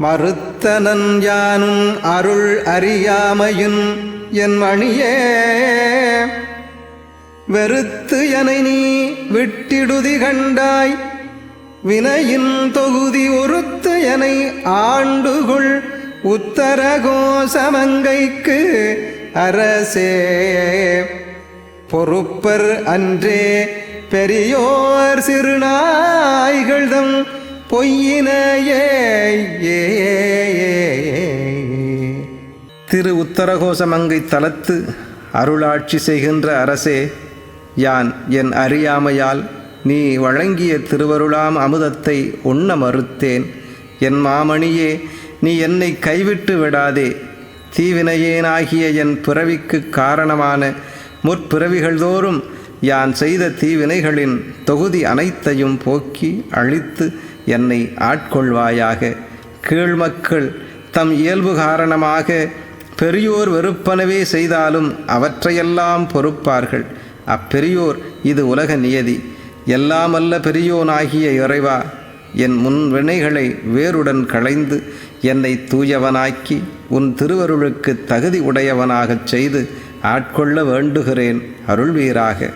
மறுத்தனன் யானும் அருள் அறியாமையின் என் மணியே. வெறுத்து என நீ விட்டிடுதி கண்டாய். வினையின் தொகுதி ஒருத்து என ஆண்டுகுள். உத்தரகோசமங்கைக்கு அரசே. பொறுப்பர் அன்றே பெரியோர் சிறுநாய்கள்தம் பொய்யினையே ஏ திரு உத்தரகோசமங்கை தலத்து அருளாட்சி செய்கின்ற அரசே யான் என் அறியாமையால் நீ வழங்கிய திருவருளாம் அமுதத்தை உண்ண மறுத்தேன் என் மாமணியே நீ என்னை கைவிட்டு விடாதே. தீவினையேனாகிய என் பிறவிக்கு காரணமான முற்பிறவிகள் தோறும் யான் செய்த தீவினைகளின் தொகுதி அனைத்தையும் போக்கி அழித்து என்னை ஆட்கொள்வாயாக. கீழ்மக்கள் தம் இயல்பு காரணமாக பெரியோர் வெறுப்பனவே செய்தாலும் அவற்றையெல்லாம் பொறுப்பார்கள். அப்பெரியோர் இது உலக நியதி. எல்லாமல்ல பெரியோனாகிய இறைவா என் முன் வினைகளை வேருடன் களைந்து என்னை தூயவனாக்கி உன் திருவருளுக்கு தகுதி உடையவனாகச் செய்து ஆட்கொள்ள வேண்டுகிறேன் அருள்வீராக.